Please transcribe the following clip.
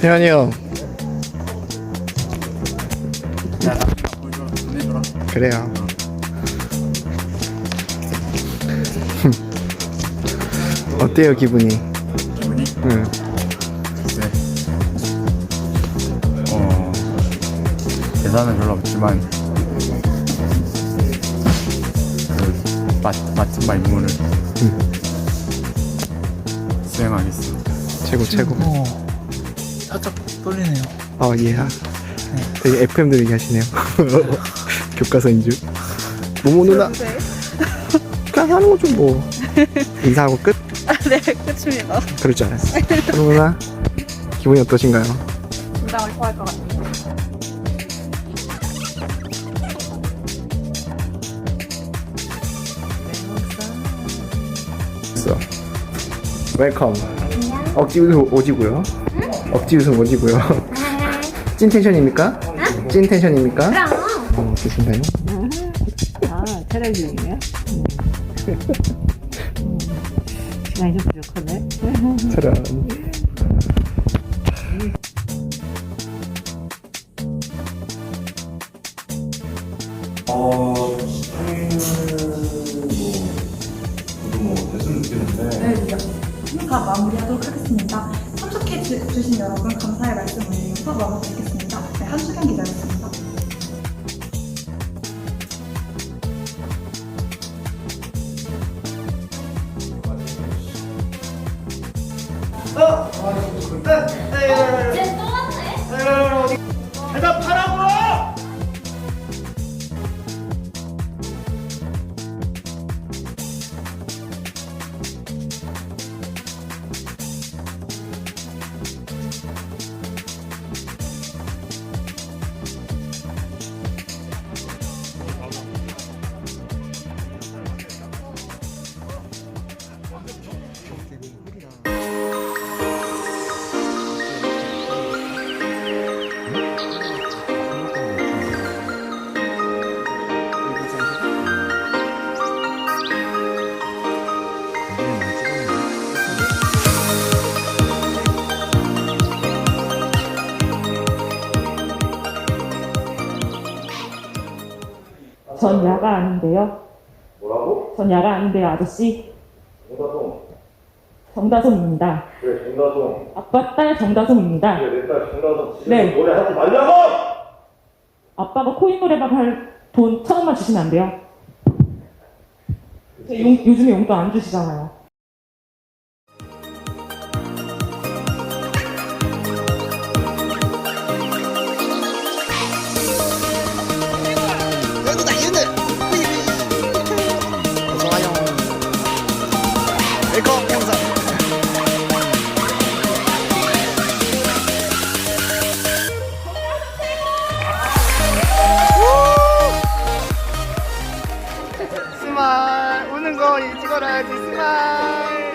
태현이 형 야, 나중에 보여줘. 보내줘라. 그래요 어때요 기분이? 기분이? 응. 글쎄. 어, 계산은 별로 없지만, 그, 맛, 맛집 말문을 수행하겠습니다. 최고 최고 어, 살짝 떨리네요. 어 예. 되게 FM 들리게 하시네요 교과서인 줄 모모 누나 그냥 하는 거 좀 뭐 인사하고 끝? 네, 끝입니다. 그럴 줄 알았어 모모 누나 기분이 어떠신가요? 긴장을 토할 것 같아요. 있어 웰컴 억지 웃음 오지고요 억지 웃음 오지고요 찐 텐션입니까? 찐 텐션입니까? 어 좋신가요? 아, 촬영 중이에요? 음. 음. 시간이 좀 부족하네. 저런 주, 주신 여러분 감사의 말씀 올리면서 마무리하겠습니다. 네, 한수경 기자였습니다. 전 야가 아닌데요. 뭐라고? 전 야가 아닌데요, 아저씨. 정다송. 정다솜입니다. 그래, 정다송. 아빠 딸 정다솜입니다. 그래, 내딸. 지금 네. 노래 하지 말라고! 아빠가 코인 노래방 할 돈 천 원만 주시면 안 돼요? 저 용, 요즘에 용돈 안 주시잖아요. 스마일. 우는 거 찍어라야지. 스마일.